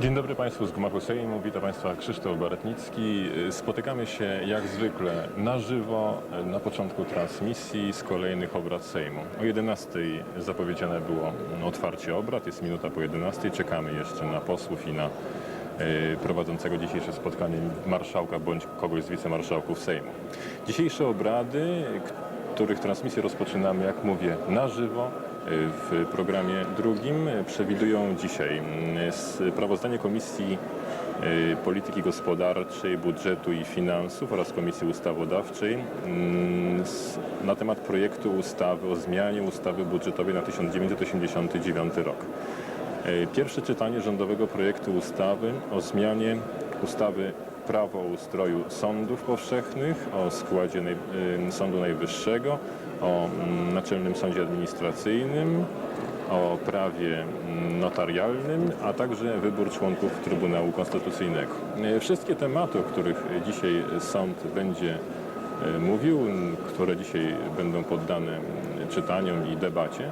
Dzień dobry Państwu z Gmachu Sejmu. Witam Państwa Krzysztof Baratnicki. Spotykamy się jak zwykle na żywo na początku transmisji z kolejnych obrad Sejmu. O 11 zapowiedziane było otwarcie obrad, jest minuta po 11. Czekamy jeszcze na posłów i na e, prowadzącego dzisiejsze spotkanie marszałka bądź kogoś z wicemarszałków Sejmu. Dzisiejsze obrady, których transmisję rozpoczynamy, jak mówię, na żywo. W programie drugim przewidują dzisiaj mm, sprawozdanie Komisji y, Polityki Gospodarczej, Budżetu i Finansów oraz Komisji Ustawodawczej mm, na temat projektu ustawy o zmianie ustawy budżetowej na 1989 rok. E, Pierwsze czytanie rządowego projektu ustawy o zmianie ustawy Prawo o ustroju sądów powszechnych, o składzie naj, y, Sądu Najwyższego, o mm, Naczelnym Sądzie Administracyjnym, o prawie mm, notarialnym, a także wybór członków Trybunału Konstytucyjnego. E, Wszystkie tematy, o których dzisiaj sąd będzie e, mówił, które dzisiaj będą poddane m, czytaniom i debacie,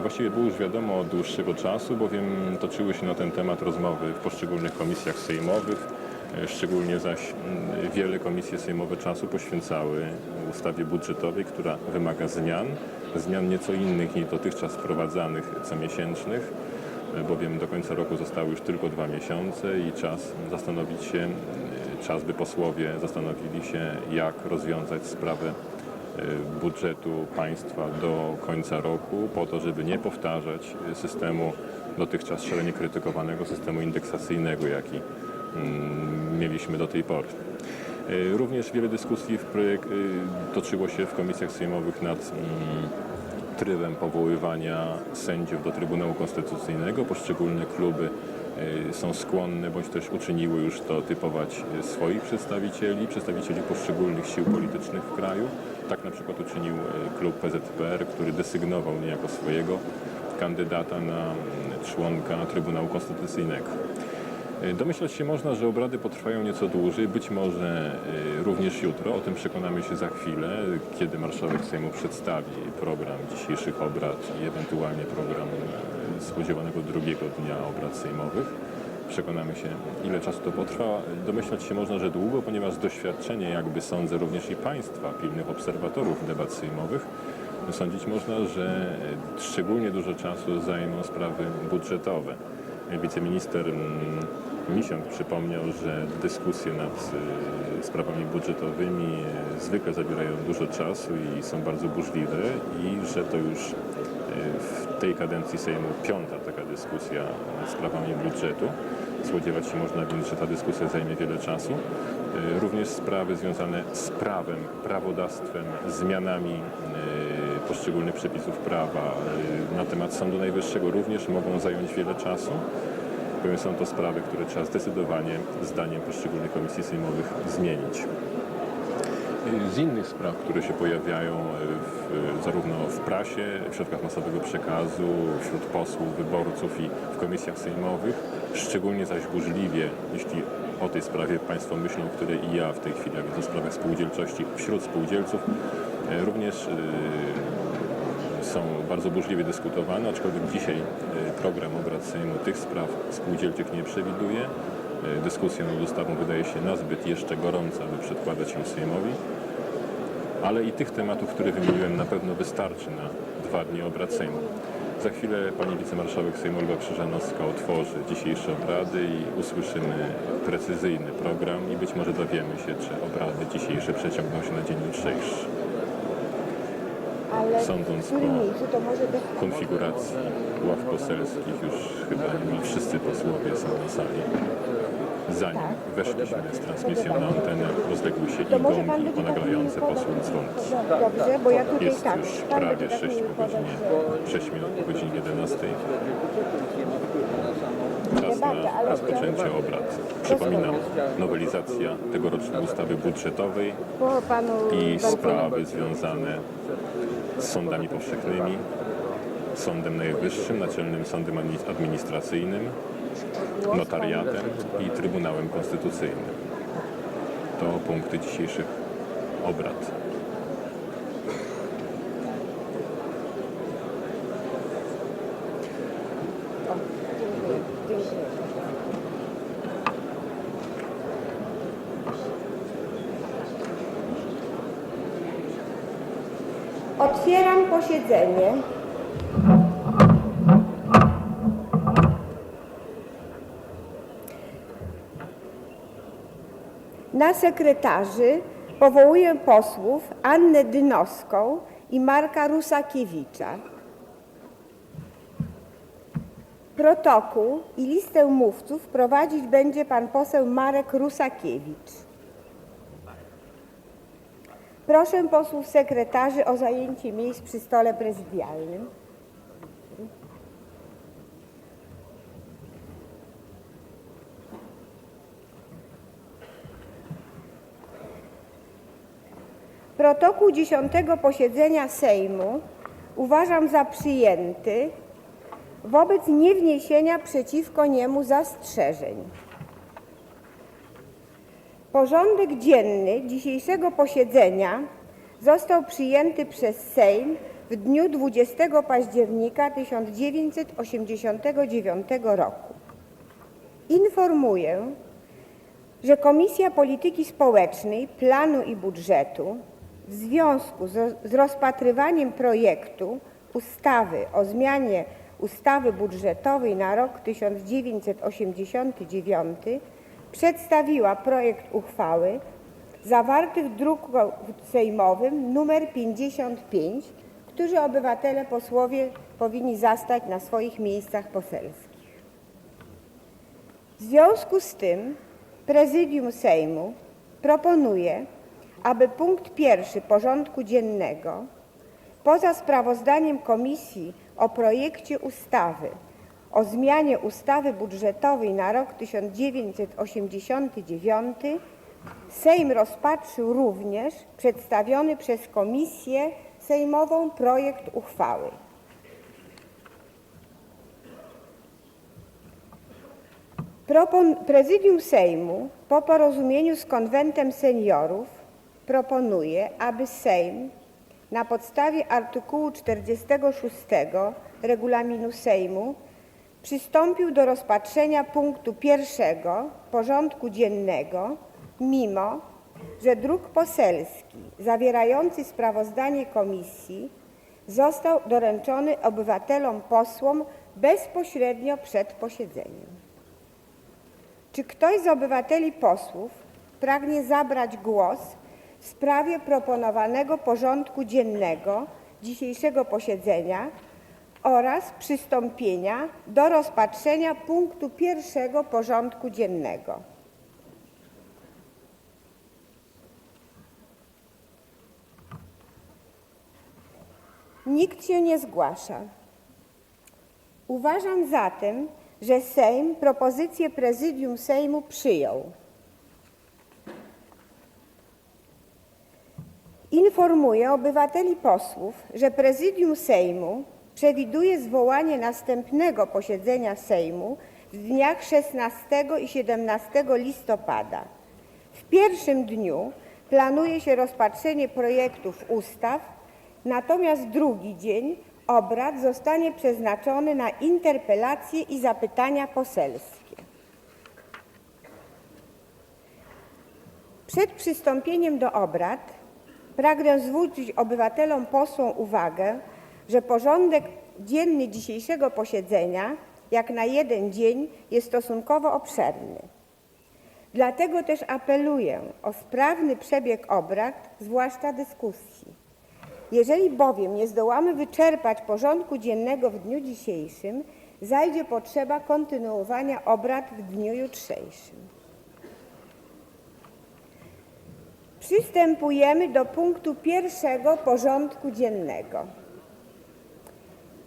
Właściwie było już wiadomo od dłuższego czasu, bowiem toczyły się na ten temat rozmowy w poszczególnych komisjach sejmowych. E, Szczególnie zaś mm, wiele komisje sejmowe czasu poświęcały ustawie budżetowej, która wymaga zmian, zmian nieco innych niż dotychczas wprowadzanych comiesięcznych, e, bowiem do końca roku zostały już tylko dwa miesiące i czas zastanowić się, m, czas by posłowie zastanowili się, jak rozwiązać sprawę e, budżetu państwa do końca roku, po to, żeby nie powtarzać systemu dotychczas szalenie krytykowanego systemu indeksacyjnego, jaki mieliśmy do tej pory. E, Również wiele dyskusji w projek- e, toczyło się w komisjach sejmowych nad mm, trybem powoływania sędziów do Trybunału Konstytucyjnego. Poszczególne kluby y, są skłonne, bądź też uczyniły już to, typować y, swoich przedstawicieli, przedstawicieli poszczególnych sił politycznych w kraju. Tak na przykład uczynił y, klub PZPR, który desygnował niejako swojego kandydata na mm, członka Trybunału Konstytucyjnego. Y, Domyślać się można, że obrady potrwają nieco dłużej, być może y, również jutro. O tym przekonamy się za chwilę, kiedy marszałek Sejmu przedstawi program dzisiejszych obrad i ewentualnie program y, spodziewanego drugiego dnia obrad sejmowych. Przekonamy się, ile czasu to potrwa. Domyślać się można, że długo, ponieważ doświadczenie, jakby sądzę, również i Państwa, pilnych obserwatorów debat sejmowych, sądzić można, że szczególnie dużo czasu zajmą sprawy budżetowe. Wiceminister Miesiąc przypomniał, że dyskusje nad y, sprawami budżetowymi y, zwykle zabierają dużo czasu i są bardzo burzliwe i że to już y, w tej kadencji Sejmu piąta taka dyskusja nad sprawami budżetu. Spodziewać się można więc, że ta dyskusja zajmie wiele czasu. Również sprawy związane z prawem, prawodawstwem, zmianami poszczególnych przepisów prawa na temat Sądu Najwyższego również mogą zająć wiele czasu bowiem są to sprawy, które trzeba zdecydowanie zdaniem poszczególnych komisji sejmowych zmienić. Z innych spraw, które się pojawiają w, zarówno w prasie, w środkach masowego przekazu, wśród posłów, wyborców i w komisjach sejmowych, szczególnie zaś burzliwie, jeśli o tej sprawie Państwo myślą, o której i ja w tej chwili, a więc o sprawach spółdzielczości wśród spółdzielców, e, również e, są bardzo burzliwie dyskutowane, aczkolwiek dzisiaj e, program obrad Sejmu tych spraw spółdzielczych nie przewiduje. E, Dyskusja nad ustawą wydaje się nazbyt jeszcze gorąca, by przedkładać ją Sejmowi, ale i tych tematów, które wymieniłem, na pewno wystarczy na dwa dni obrad Sejmu. Za chwilę pani wicemarszałek Sejmu Olga Krzyżanowska otworzy dzisiejsze obrady i usłyszymy precyzyjny program i być może dowiemy się, czy obrady dzisiejsze przeciągną się na dzień jutrzejszy. Sądząc po miejscu to może być... konfiguracji ław poselskich już chyba niemal wszyscy posłowie są na sali. Zanim Tak. weszliśmy z transmisją na antenę, rozległy się i będzie ponaglające posłów dzwonki. Dobrze, bo ja tutaj Jest tak. już prawie będzie 6 taki po godzinie, podać, 6 minut po godzinie 11. Ale rozpoczęcie obrad. Przypominam, nowelizacja tegorocznej ustawy budżetowej i sprawy związane z sądami powszechnymi, Sądem Najwyższym, Naczelnym Sądem Admi- Administracyjnym, notariatem i Trybunałem Konstytucyjnym. To punkty dzisiejszych obrad. Dziękuję. Dziękuję. Posiedzenie. Na sekretarzy powołuję posłów Annę Dynowską i Marka Rusakiewicza. Protokół i listę mówców prowadzić będzie pan poseł Marek Rusakiewicz. Proszę posłów sekretarzy o zajęcie miejsc przy stole prezydialnym. Protokół dziesiątego posiedzenia Sejmu uważam za przyjęty wobec niewniesienia przeciwko niemu zastrzeżeń. Porządek dzienny dzisiejszego posiedzenia został przyjęty przez Sejm w dniu 20 października 1989 roku. Informuję, że Komisja Polityki Społecznej, Planu i Budżetu w związku z, rozpatrywaniem projektu ustawy o zmianie ustawy budżetowej na rok 1989 przedstawiła projekt uchwały zawarty w druku sejmowym nr 55, który obywatele posłowie powinni zastać na swoich miejscach poselskich. W związku z tym Prezydium Sejmu proponuje, aby punkt pierwszy porządku dziennego poza sprawozdaniem Komisji o projekcie ustawy o zmianie ustawy budżetowej na rok 1989 Sejm rozpatrzył również przedstawiony przez Komisję Sejmową projekt uchwały. Prezydium Sejmu po porozumieniu z Konwentem Seniorów proponuje, aby Sejm na podstawie artykułu 46 Regulaminu Sejmu przystąpił do rozpatrzenia punktu pierwszego porządku dziennego, mimo że druk poselski zawierający sprawozdanie komisji został doręczony obywatelom posłom bezpośrednio przed posiedzeniem. Czy ktoś z obywateli posłów pragnie zabrać głos w sprawie proponowanego porządku dziennego dzisiejszego posiedzenia oraz przystąpienia do rozpatrzenia punktu pierwszego porządku dziennego? Nikt się nie zgłasza. Uważam zatem, że Sejm propozycję Prezydium Sejmu przyjął. Informuję obywateli posłów, że Prezydium Sejmu przewiduje zwołanie następnego posiedzenia Sejmu w dniach 16 i 17 listopada. W pierwszym dniu planuje się rozpatrzenie projektów ustaw, natomiast drugi dzień obrad zostanie przeznaczony na interpelacje i zapytania poselskie. Przed przystąpieniem do obrad pragnę zwrócić obywatelom posłom uwagę, że porządek dzienny dzisiejszego posiedzenia, jak na jeden dzień, jest stosunkowo obszerny. Dlatego też apeluję o sprawny przebieg obrad, zwłaszcza dyskusji. Jeżeli bowiem nie zdołamy wyczerpać porządku dziennego w dniu dzisiejszym, zajdzie potrzeba kontynuowania obrad w dniu jutrzejszym. Przystępujemy do punktu pierwszego porządku dziennego.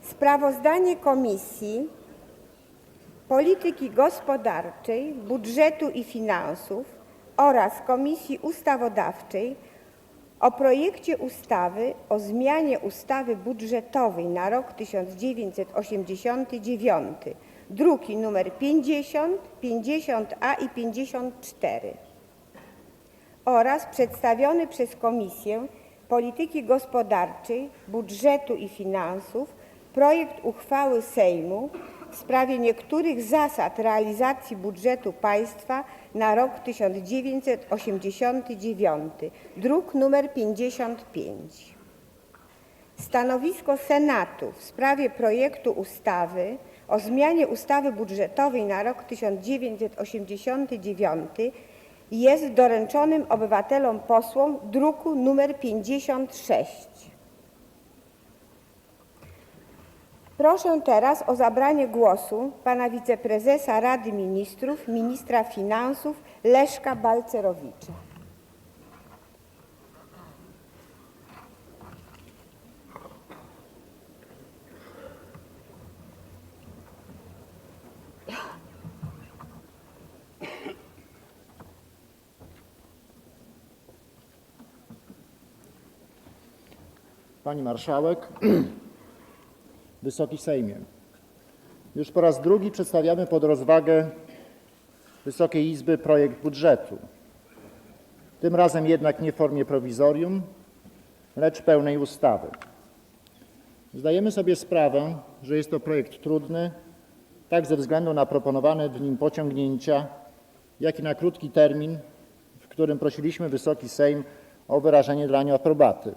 Sprawozdanie Komisji Polityki Gospodarczej, Budżetu i Finansów oraz Komisji Ustawodawczej o projekcie ustawy o zmianie ustawy budżetowej na rok 1989, druki nr 50, 50A i 54 oraz przedstawiony przez Komisję Polityki Gospodarczej, Budżetu i Finansów projekt uchwały Sejmu w sprawie niektórych zasad realizacji budżetu państwa na rok 1989, druk nr 55. Stanowisko Senatu w sprawie projektu ustawy o zmianie ustawy budżetowej na rok 1989 jest doręczonym obywatelom posłom druku nr 56. Proszę teraz o zabranie głosu pana wiceprezesa Rady Ministrów, ministra finansów Leszka Balcerowicza. Pani Marszałek, Wysoki Sejmie, już po raz drugi przedstawiamy pod rozwagę Wysokiej Izby projekt budżetu. Tym razem jednak nie w formie prowizorium, lecz pełnej ustawy. Zdajemy sobie sprawę, że jest to projekt trudny, tak ze względu na proponowane w nim pociągnięcia, jak i na krótki termin, w którym prosiliśmy Wysoki Sejm o wyrażenie dla niego aprobaty.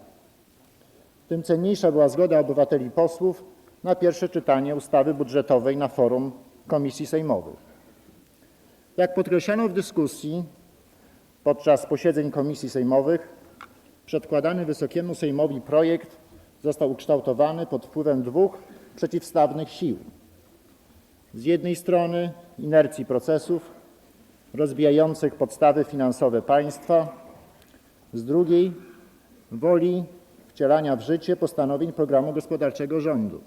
Tym cenniejsza była zgoda obywateli posłów na pierwsze czytanie ustawy budżetowej na forum komisji sejmowych. Jak podkreślano w dyskusji podczas posiedzeń komisji sejmowych, przedkładany Wysokiemu Sejmowi projekt został ukształtowany pod wpływem dwóch przeciwstawnych sił. Z jednej strony inercji procesów rozwijających podstawy finansowe państwa, z drugiej woli wcielania w życie postanowień programu gospodarczego rządu.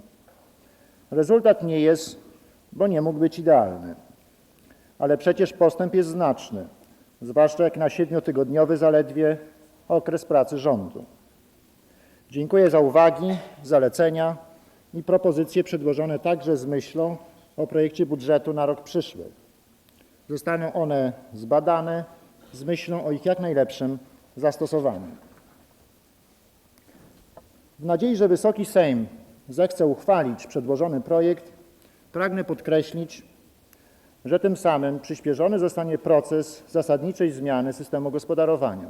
Rezultat nie jest, bo nie mógł być idealny. Ale przecież postęp jest znaczny, zwłaszcza jak na siedmiotygodniowy zaledwie okres pracy rządu. Dziękuję za uwagi, zalecenia i propozycje przedłożone także z myślą o projekcie budżetu na rok przyszły. Zostaną one zbadane z myślą o ich jak najlepszym zastosowaniu. W nadziei, że Wysoki Sejm zechce uchwalić przedłożony projekt, pragnę podkreślić, że tym samym przyspieszony zostanie proces zasadniczej zmiany systemu gospodarowania.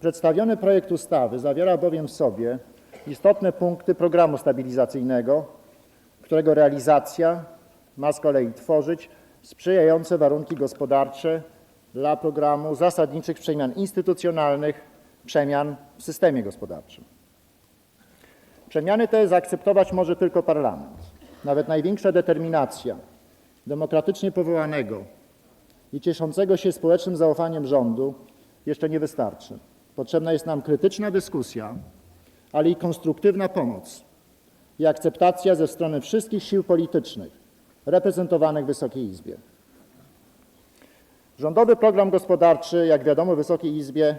Przedstawiony projekt ustawy zawiera bowiem w sobie istotne punkty programu stabilizacyjnego, którego realizacja ma z kolei tworzyć sprzyjające warunki gospodarcze dla programu zasadniczych przemian instytucjonalnych, przemian w systemie gospodarczym. Przemiany te zaakceptować może tylko parlament. Nawet największa determinacja demokratycznie powołanego i cieszącego się społecznym zaufaniem rządu jeszcze nie wystarczy. Potrzebna jest nam krytyczna dyskusja, ale i konstruktywna pomoc i akceptacja ze strony wszystkich sił politycznych reprezentowanych w Wysokiej Izbie. Rządowy program gospodarczy, jak wiadomo Wysokiej Izbie,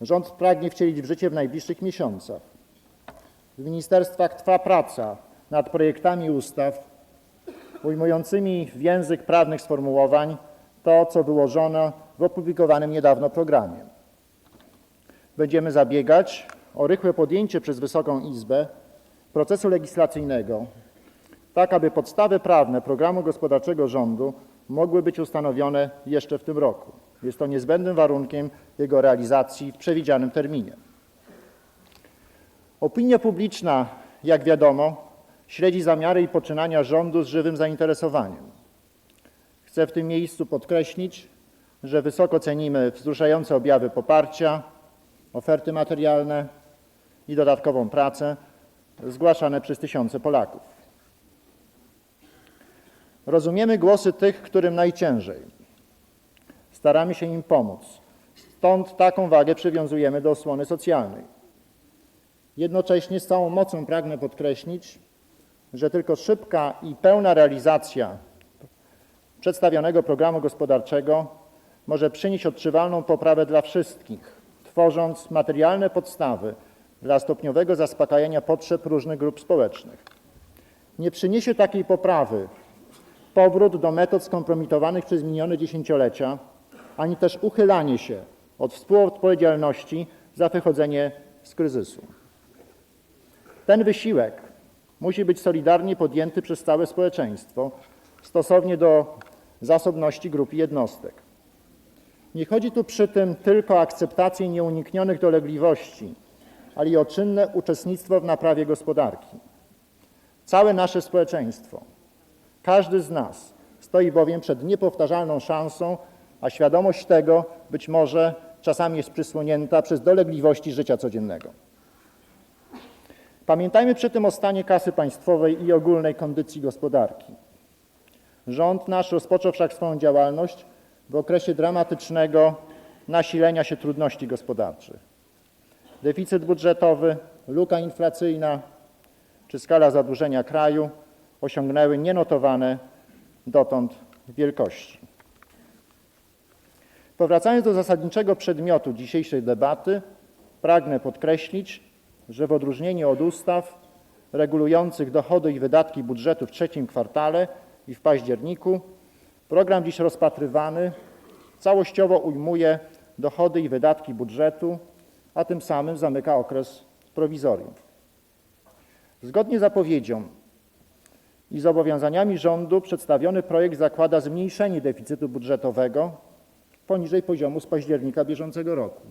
rząd pragnie wcielić w życie w najbliższych miesiącach. W ministerstwach trwa praca nad projektami ustaw ujmującymi w język prawnych sformułowań to, co wyłożono w opublikowanym niedawno programie. Będziemy zabiegać o rychłe podjęcie przez Wysoką Izbę procesu legislacyjnego, tak aby podstawy prawne programu gospodarczego rządu mogły być ustanowione jeszcze w tym roku. Jest to niezbędnym warunkiem jego realizacji w przewidzianym terminie. Opinia publiczna, jak wiadomo, śledzi zamiary i poczynania rządu z żywym zainteresowaniem. Chcę w tym miejscu podkreślić, że wysoko cenimy wzruszające objawy poparcia, oferty materialne i dodatkową pracę zgłaszane przez tysiące Polaków. Rozumiemy głosy tych, którym najciężej. Staramy się im pomóc. Stąd taką wagę przywiązujemy do osłony socjalnej. Jednocześnie z całą mocą pragnę podkreślić, że tylko szybka i pełna realizacja przedstawionego programu gospodarczego może przynieść odczuwalną poprawę dla wszystkich, tworząc materialne podstawy dla stopniowego zaspokajania potrzeb różnych grup społecznych. Nie przyniesie takiej poprawy powrót do metod skompromitowanych przez minione dziesięciolecia, ani też uchylanie się od współodpowiedzialności za wychodzenie z kryzysu. Ten wysiłek musi być solidarnie podjęty przez całe społeczeństwo stosownie do zasobności grup i jednostek. Nie chodzi tu przy tym tylko o akceptację nieuniknionych dolegliwości ale i o czynne uczestnictwo w naprawie gospodarki. Całe nasze społeczeństwo, każdy z nas stoi bowiem przed niepowtarzalną szansą, a świadomość tego być może czasami jest przysłonięta przez dolegliwości życia codziennego. Pamiętajmy przy tym o stanie kasy państwowej i ogólnej kondycji gospodarki. Rząd nasz rozpoczął wszak swoją działalność w okresie dramatycznego nasilenia się trudności gospodarczych. Deficyt budżetowy, luka inflacyjna czy skala zadłużenia kraju osiągnęły nienotowane dotąd wielkości. Powracając do zasadniczego przedmiotu dzisiejszej debaty, pragnę podkreślić, że w odróżnieniu od ustaw regulujących dochody i wydatki budżetu w trzecim kwartale i w październiku, program dziś rozpatrywany całościowo ujmuje dochody i wydatki budżetu, a tym samym zamyka okres prowizorium. Zgodnie z zapowiedzią i zobowiązaniami rządu przedstawiony projekt zakłada zmniejszenie deficytu budżetowego poniżej poziomu z października bieżącego roku.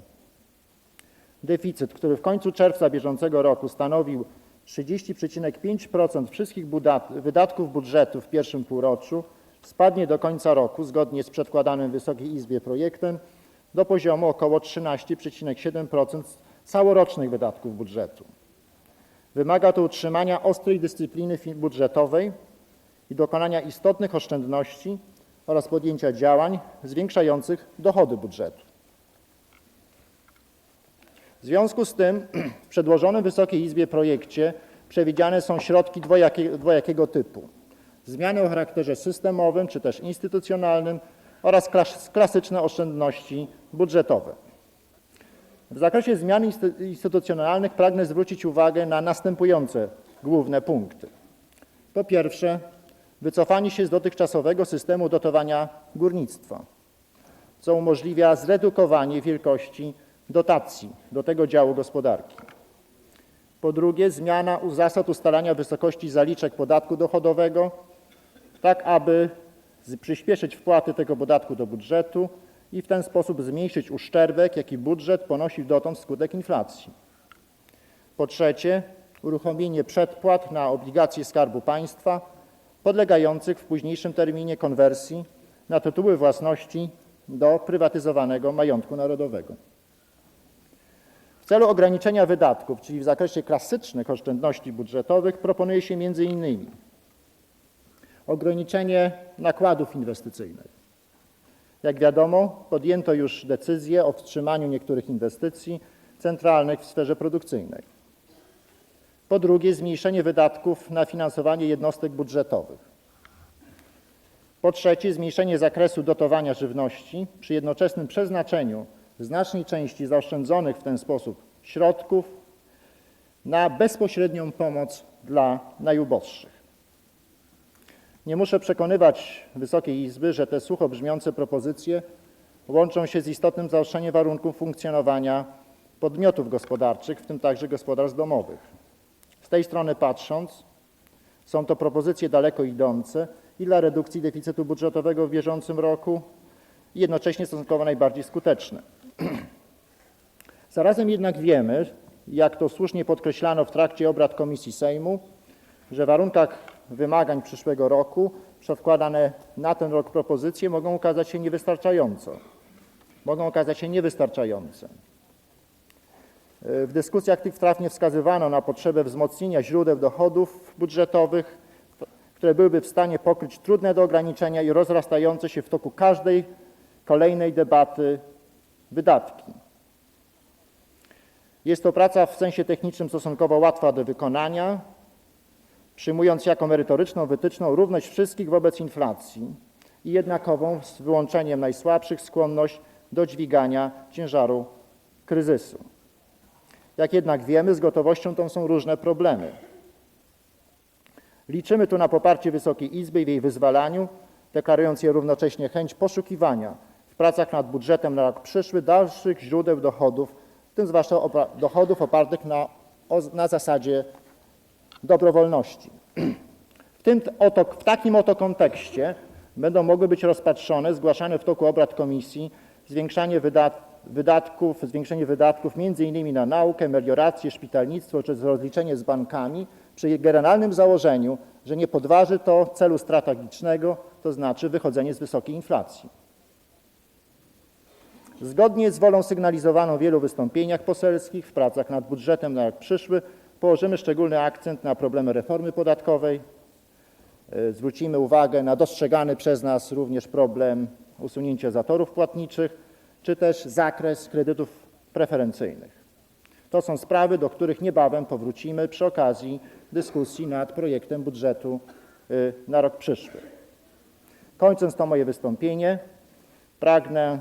Deficyt, który w końcu czerwca bieżącego roku stanowił 30,5% wszystkich wydatków budżetu w pierwszym półroczu, spadnie do końca roku, zgodnie z przedkładanym Wysokiej Izbie projektem, do poziomu około 13,7% całorocznych wydatków budżetu. Wymaga to utrzymania ostrej dyscypliny budżetowej i dokonania istotnych oszczędności oraz podjęcia działań zwiększających dochody budżetu. W związku z tym w przedłożonym Wysokiej Izbie projekcie przewidziane są środki dwojakie, dwojakiego typu. Zmiany o charakterze systemowym czy też instytucjonalnym oraz klas, klasyczne oszczędności budżetowe. W zakresie zmian insty- instytucjonalnych pragnę zwrócić uwagę na następujące główne punkty. Po pierwsze, wycofanie się z dotychczasowego systemu dotowania górnictwa, co umożliwia zredukowanie wielkości dotacji do tego działu gospodarki. Po drugie, zmiana zasad ustalania wysokości zaliczek podatku dochodowego, tak aby przyspieszyć wpłaty tego podatku do budżetu i w ten sposób zmniejszyć uszczerbek, jaki budżet ponosi dotąd wskutek inflacji. Po trzecie, uruchomienie przedpłat na obligacje Skarbu Państwa podlegających w późniejszym terminie konwersji na tytuły własności do prywatyzowanego majątku narodowego. Celu ograniczenia wydatków, czyli w zakresie klasycznych oszczędności budżetowych, proponuje się m.in. ograniczenie nakładów inwestycyjnych. Jak wiadomo, podjęto już decyzję o wstrzymaniu niektórych inwestycji centralnych w sferze produkcyjnej. Po drugie, zmniejszenie wydatków na finansowanie jednostek budżetowych. Po trzecie, zmniejszenie zakresu dotowania żywności przy jednoczesnym przeznaczeniu znacznej części zaoszczędzonych w ten sposób środków na bezpośrednią pomoc dla najuboższych. Nie muszę przekonywać Wysokiej Izby, że te sucho brzmiące propozycje łączą się z istotnym zaostrzeniem warunków funkcjonowania podmiotów gospodarczych, w tym także gospodarstw domowych. Z tej strony patrząc, są to propozycje daleko idące i dla redukcji deficytu budżetowego w bieżącym roku i jednocześnie stosunkowo najbardziej skuteczne. Zarazem jednak wiemy, jak to słusznie podkreślano w trakcie obrad Komisji Sejmu, że w warunkach wymagań przyszłego roku przedkładane na ten rok propozycje mogą okazać się niewystarczająco. Mogą okazać się niewystarczające. W dyskusjach tych trafnie wskazywano na potrzebę wzmocnienia źródeł dochodów budżetowych, które byłyby w stanie pokryć trudne do ograniczenia i rozrastające się w toku każdej kolejnej debaty wydatki. Jest to praca w sensie technicznym stosunkowo łatwa do wykonania, przyjmując jako merytoryczną wytyczną równość wszystkich wobec inflacji i jednakową, z wyłączeniem najsłabszych, skłonność do dźwigania ciężaru kryzysu. Jak jednak wiemy, z gotowością tą są różne problemy. Liczymy tu na poparcie Wysokiej Izby w jej wyzwalaniu, deklarując je równocześnie chęć poszukiwania pracach nad budżetem na rok przyszły dalszych źródeł dochodów, w tym zwłaszcza dochodów opartych na, o, na zasadzie dobrowolności. W, tym oto, w takim oto kontekście będą mogły być rozpatrzone, zgłaszane w toku obrad komisji zwiększanie wydat, wydatków, zwiększenie wydatków m.in. na naukę, meliorację, szpitalnictwo czy rozliczenie z bankami przy generalnym założeniu, że nie podważy to celu strategicznego, to znaczy wychodzenie z wysokiej inflacji. Zgodnie z wolą sygnalizowaną w wielu wystąpieniach poselskich w pracach nad budżetem na rok przyszły położymy szczególny akcent na problemy reformy podatkowej. E, Zwrócimy uwagę na dostrzegany przez nas również problem usunięcia zatorów płatniczych, czy też zakres kredytów preferencyjnych. To są sprawy, do których niebawem powrócimy przy okazji dyskusji nad projektem budżetu y, na rok przyszły. Kończąc to moje wystąpienie, pragnę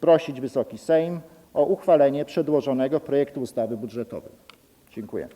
prosić Wysoki Sejm o uchwalenie przedłożonego projektu ustawy budżetowej. Dziękuję.